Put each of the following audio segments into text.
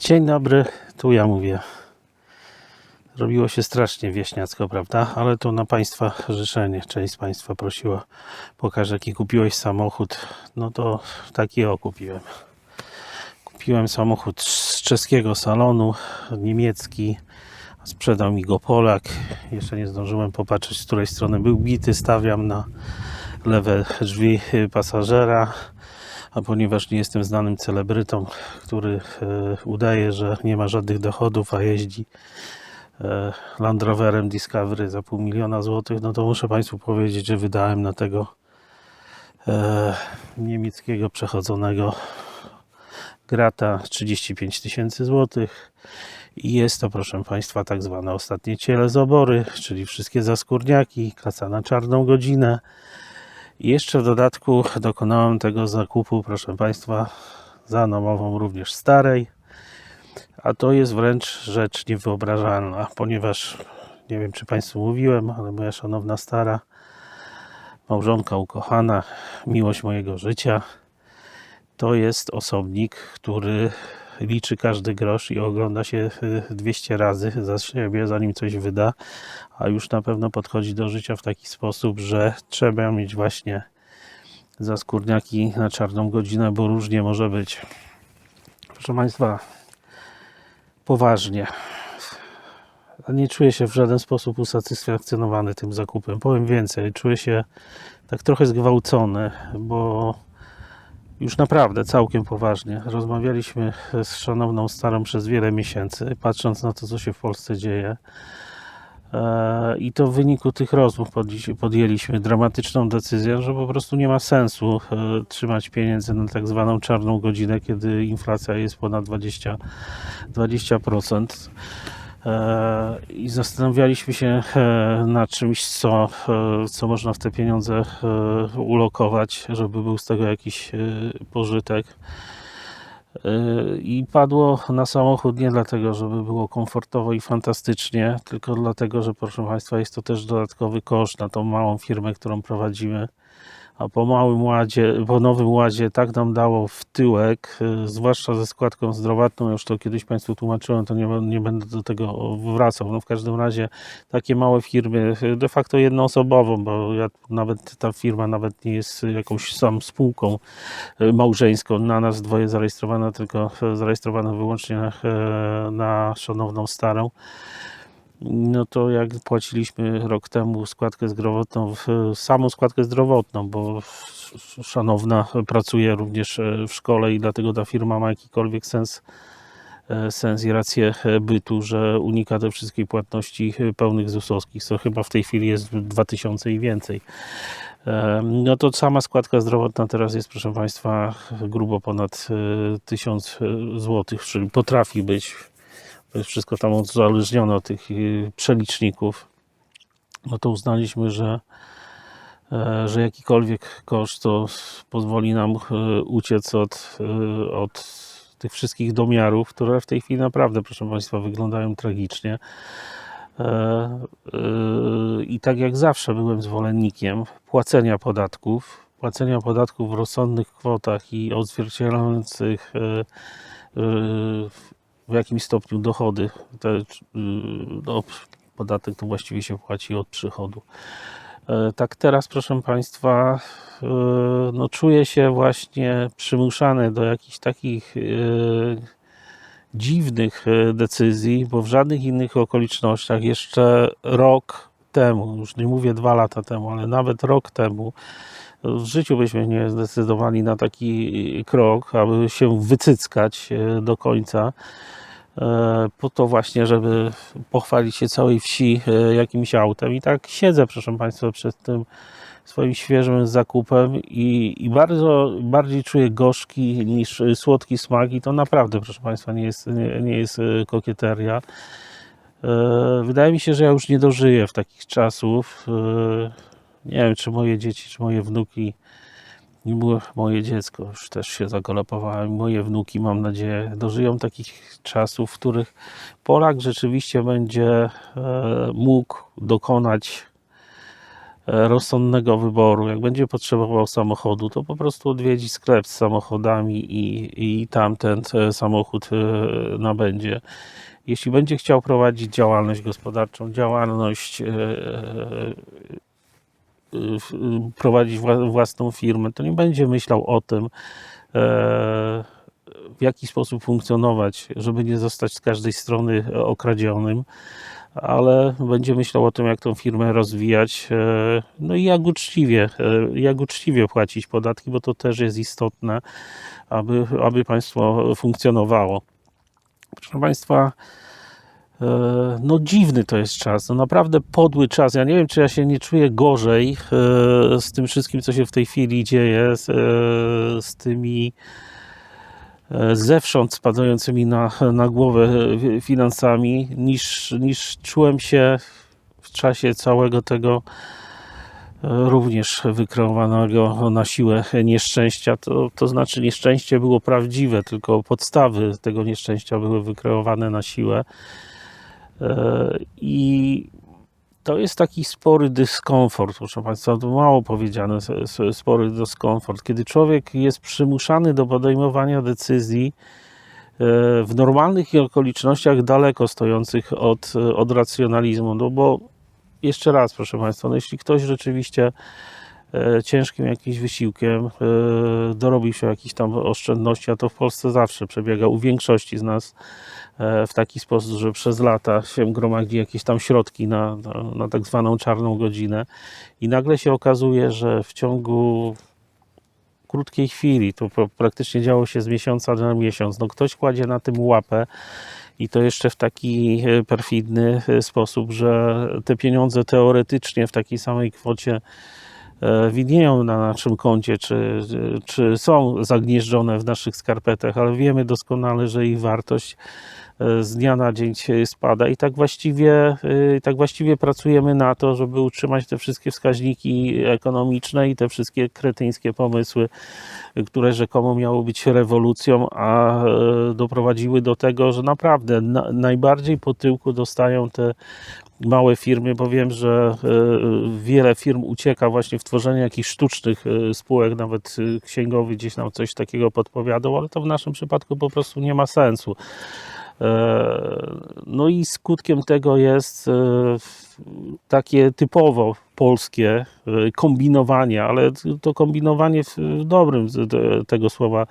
Dzień dobry, tu ja mówię. Robiło się strasznie wieśniacko, prawda? Ale to na Państwa życzenie. Część z Państwa prosiła, pokaż jaki kupiłeś samochód. No to taki o kupiłem. Kupiłem samochód z czeskiego salonu, niemiecki. Sprzedał mi go Polak. Jeszcze nie zdążyłem popatrzeć, z której strony był bity. Stawiam na lewe drzwi pasażera. A ponieważ nie jestem znanym celebrytą, który e, udaje, że nie ma żadnych dochodów, a jeździ e, Land Roverem Discovery za pół miliona złotych, no to muszę Państwu powiedzieć, że wydałem na tego e, niemieckiego przechodzonego grata 35 tysięcy złotych. I jest to, proszę Państwa, tak zwane ostatnie ciele z obory, czyli wszystkie zaskórniaki, klasa na czarną godzinę. I jeszcze w dodatku dokonałem tego zakupu, proszę Państwa, za namową również starej. A to jest wręcz rzecz niewyobrażalna, ponieważ nie wiem, czy Państwu mówiłem, ale moja szanowna stara małżonka ukochana, miłość mojego życia, to jest osobnik, który liczy każdy grosz i ogląda się y, 200 razy za siebie, zanim coś wyda, a już na pewno podchodzi do życia w taki sposób, że trzeba mieć właśnie zaskórniaki na czarną godzinę, bo różnie może być. Proszę Państwa, poważnie. Nie czuję się w żaden sposób usatysfakcjonowany tym zakupem. Powiem więcej, czuję się tak trochę zgwałcony, bo już naprawdę całkiem poważnie. Rozmawialiśmy z szanowną starą przez wiele miesięcy, patrząc na to, co się w Polsce dzieje. E, I to w wyniku tych rozmów podjęli- podjęliśmy dramatyczną decyzję, że po prostu nie ma sensu e, trzymać pieniędzy na tak zwaną czarną godzinę, kiedy inflacja jest ponad 20, 20%. E, I zastanawialiśmy się e, nad czymś, co, e, co można w te pieniądze ulokować, żeby był z tego jakiś pożytek. I padło na samochód nie dlatego, żeby było komfortowo i fantastycznie, tylko dlatego, że proszę Państwa, jest to też dodatkowy koszt na tą małą firmę, którą prowadzimy. A po małym ładzie, po nowym ładzie tak nam dało w tyłek, y, zwłaszcza ze składką zdrowotną, już to kiedyś Państwu tłumaczyłem, to nie, nie będę do tego wracał. No w każdym razie takie małe firmy, y, de facto jednoosobową, bo ja, nawet ta firma nawet nie jest jakąś sam spółką y, małżeńską, na nas dwoje zarejestrowana, tylko zarejestrowana wyłącznie na, na szanowną starą no to jak płaciliśmy rok temu składkę zdrowotną, samą składkę zdrowotną, bo szanowna pracuje również e, w szkole i dlatego ta firma ma jakikolwiek sens, e, sens i rację e, bytu, że unika te wszystkich płatności pełnych ZUS-owskich, co chyba w tej chwili jest 2000 i więcej. No to sama składka zdrowotna teraz jest, proszę Państwa, grubo ponad e, 1000 zł, czyli potrafi być wszystko tam uzależnione od tych y, przeliczników, no to uznaliśmy, że, e, że jakikolwiek koszt to pozwoli nam e, uciec od, e, od tych wszystkich domiarów, które w tej chwili naprawdę, proszę Państwa, wyglądają tragicznie. I tak jak zawsze byłem zwolennikiem płacenia podatków, płacenia podatków w rozsądnych kwotach i odzwierciedlających w jakimś stopniu dochody. Te, y, no, podatek to właściwie się płaci od przychodu. E, Tak teraz, proszę Państwa, e, no, czuję się właśnie przymuszany do jakichś takich e, dziwnych decyzji, bo w żadnych innych okolicznościach jeszcze rok temu, już nie mówię dwa lata temu, ale nawet rok temu, w życiu byśmy nie zdecydowali na taki krok, aby się wycyckać e, do końca, e, po to właśnie, żeby pochwalić się całej wsi e, jakimś autem. I tak siedzę, proszę Państwa, przed tym swoim świeżym zakupem i, i bardzo bardziej czuję gorzki niż słodki smak i to naprawdę, proszę Państwa, nie jest, nie, nie jest kokieteria. Wydaje mi się, że ja już nie dożyję w takich czasów. Nie wiem, czy moje dzieci, czy moje wnuki, moje dziecko już też się zagalopowałem, moje wnuki, mam nadzieję, dożyją takich czasów, w których Polak rzeczywiście będzie e, mógł dokonać e, rozsądnego wyboru. Jak będzie potrzebował samochodu, to po prostu odwiedzi sklep z samochodami i, i tam ten e, samochód nabędzie. Jeśli będzie chciał prowadzić działalność gospodarczą, działalność, prowadzić wła- własną firmę, to nie będzie myślał o tym, e, w jaki sposób funkcjonować, żeby nie zostać z każdej strony okradzionym, ale będzie myślał o tym, jak tą firmę rozwijać, e, no i jak uczciwie, e, jak uczciwie płacić podatki, bo to też jest istotne, aby, aby państwo funkcjonowało. Proszę Państwa, e, no dziwny to jest czas, no naprawdę podły czas. Ja nie wiem, czy ja się nie czuję gorzej e, z tym wszystkim, co się w tej chwili dzieje, z, e, z tymi e, zewsząd spadającymi na, na głowę e, finansami, niż, niż czułem się w czasie całego tego e, również wykreowanego na siłę nieszczęścia. To, to znaczy nieszczęście było prawdziwe, tylko podstawy tego nieszczęścia były wykreowane na siłę. E, I to jest taki spory dyskomfort, proszę Państwa, to mało powiedziane, spory dyskomfort, kiedy człowiek jest przymuszany do podejmowania decyzji e, w normalnych okolicznościach daleko stojących od, od racjonalizmu, no bo jeszcze raz, proszę Państwa, no jeśli ktoś rzeczywiście e, ciężkim jakimś wysiłkiem e, dorobił się jakichś tam oszczędności, a to w Polsce zawsze przebiega u większości z nas e, w taki sposób, że przez lata się gromadzi jakieś tam środki na, na, na tak zwaną czarną godzinę. I nagle się okazuje, że w ciągu krótkiej chwili, to pra- praktycznie działo się z miesiąca na miesiąc, no ktoś kładzie na tym łapę i to jeszcze w taki e, perfidny e, sposób, że te pieniądze teoretycznie w takiej samej kwocie e, widnieją na naszym koncie, czy, czy są zagnieżdżone w naszych skarpetach, ale wiemy doskonale, że ich wartość e, z dnia na dzień spada. I tak właściwie, e, tak właściwie pracujemy na to, żeby utrzymać te wszystkie wskaźniki ekonomiczne i te wszystkie kretyńskie pomysły, e, które rzekomo miały być rewolucją, a e, doprowadziły do tego, że naprawdę na, najbardziej po tyłku dostają te małe firmy, bo wiem, że e, wiele firm ucieka właśnie w tworzenie jakichś sztucznych e, spółek, nawet e, księgowy gdzieś nam coś takiego podpowiadał, ale to w naszym przypadku po prostu nie ma sensu. No i skutkiem tego jest takie typowo polskie kombinowanie, ale to kombinowanie w dobrym tego słowa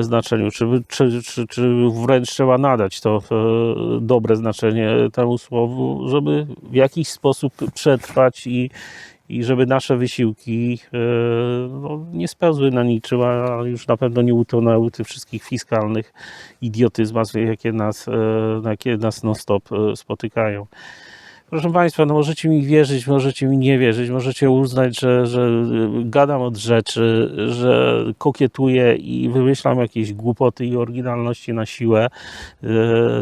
znaczeniu, czy, czy, czy, czy wręcz trzeba nadać to e, dobre znaczenie temu słowu, żeby w jakiś sposób przetrwać i, i żeby nasze wysiłki e, no, nie spełzły na niczym, a już na pewno nie utonęły tych wszystkich fiskalnych idiotyzmach, jakie nas, e, jakie nas non-stop e, spotykają. Proszę Państwa, no możecie mi wierzyć, możecie mi nie wierzyć, możecie uznać, że, że y, gadam od rzeczy, że kokietuję i wymyślam jakieś głupoty i oryginalności na siłę. Y,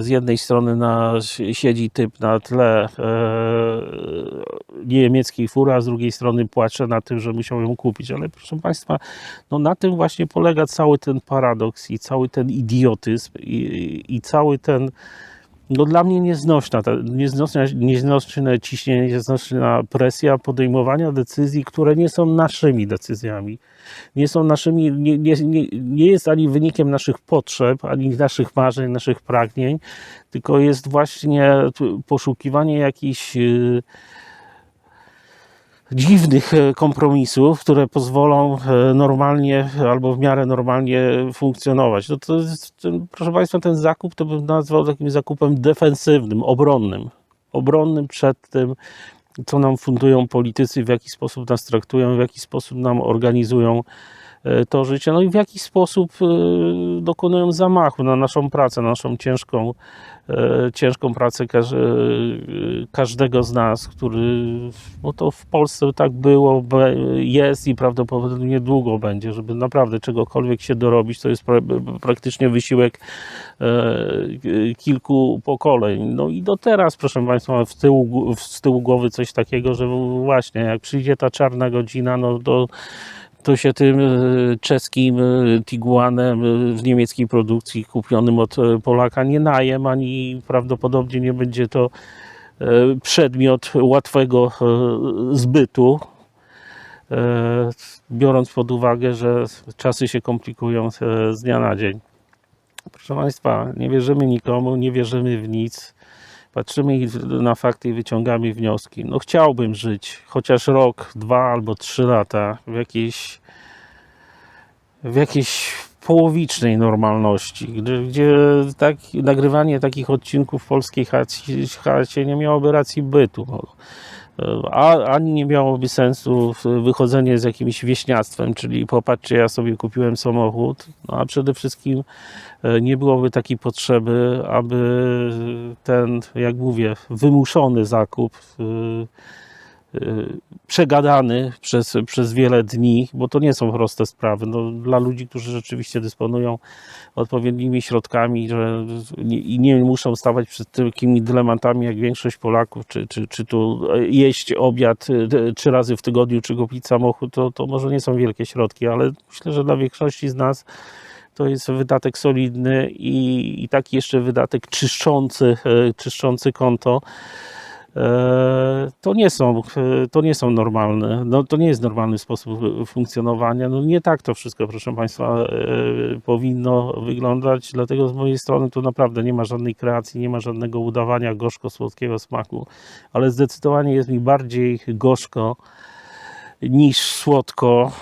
Z jednej strony na, siedzi typ na tle e, niemieckiej fury, a z drugiej strony płacze na tym, że musiał ją kupić. Ale proszę Państwa, no na tym właśnie polega cały ten paradoks i cały ten idiotyzm i, i cały ten no dla mnie nieznośna, ta, nieznośna, nieznośne ciśnienie, nieznośna presja podejmowania decyzji, które nie są naszymi decyzjami. Nie są naszymi, nie, nie, nie, jest ani wynikiem naszych potrzeb, ani naszych marzeń, naszych pragnień, tylko jest właśnie poszukiwanie jakichś yy, dziwnych e, kompromisów, które pozwolą e, normalnie albo w miarę normalnie funkcjonować. No to ten, proszę Państwa, ten zakup to bym nazwał takim zakupem defensywnym, obronnym. Obronnym przed tym, co nam fundują politycy, w jaki sposób nas traktują, w jaki sposób nam organizują to życie, no i w jaki sposób e, dokonują zamachu na naszą pracę, na naszą ciężką, e, ciężką pracę każ, e, każdego z nas, który, no to w Polsce tak było, jest i prawdopodobnie długo będzie, żeby naprawdę czegokolwiek się dorobić, to jest pra, praktycznie wysiłek e, kilku pokoleń. No i do teraz, proszę Państwa, w tyłu, z tyłu głowy coś takiego, że właśnie jak przyjdzie ta czarna godzina, no to to się tym e, czeskim e, Tiguanem e, w niemieckiej produkcji kupionym od Polaka nie najem, ani prawdopodobnie nie będzie to przedmiot łatwego zbytu. biorąc pod uwagę, że czasy się komplikują z dnia na dzień. Proszę Państwa, nie wierzymy nikomu, nie wierzymy w nic. Patrzymy na fakty i wyciągamy wnioski. No chciałbym żyć chociaż rok, dwa albo trzy lata w jakiejś w jakiejś połowicznej normalności, gdzie, gdzie tak, nagrywanie takich odcinków w polskiej chacie, nie miałoby racji bytu. A, ani nie miałoby sensu wychodzenie z jakimś wieśniactwem, czyli popatrzcie, ja sobie kupiłem samochód, no a przede wszystkim e, nie byłoby takiej potrzeby, aby ten, jak mówię, wymuszony zakup e, przegadany przez, przez wiele dni, bo to nie są proste sprawy. No, dla ludzi, którzy rzeczywiście dysponują odpowiednimi środkami że, i nie muszą stawać przed takimi dylematami jak większość Polaków, czy, czy, czy tu jeść obiad e, trzy razy w tygodniu, czy kupić samochód, to, to może nie są wielkie środki, ale myślę, że dla większości z nas to jest wydatek solidny i, i taki jeszcze wydatek czyszczący, e, czyszczący konto. To nie, są, e, to nie są normalne, no, to nie jest normalny sposób e, funkcjonowania. No, nie tak to wszystko, proszę Państwa, e, powinno wyglądać. Dlatego z mojej strony tu naprawdę nie ma żadnej kreacji, nie ma żadnego udawania gorzko-słodkiego smaku, ale zdecydowanie jest mi bardziej gorzko niż słodko.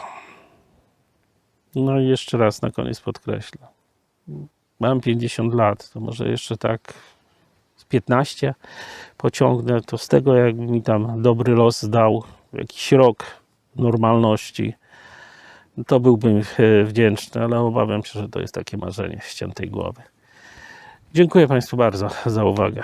No i jeszcze raz na koniec podkreślę. Mam 50 lat, to może jeszcze tak 15 pociągnę, to z tego jakby mi tam dobry los dał jakiś rok normalności, to byłbym e, wdzięczny, ale obawiam się, że to jest takie marzenie ściętej głowy. Dziękuję Państwu bardzo za uwagę.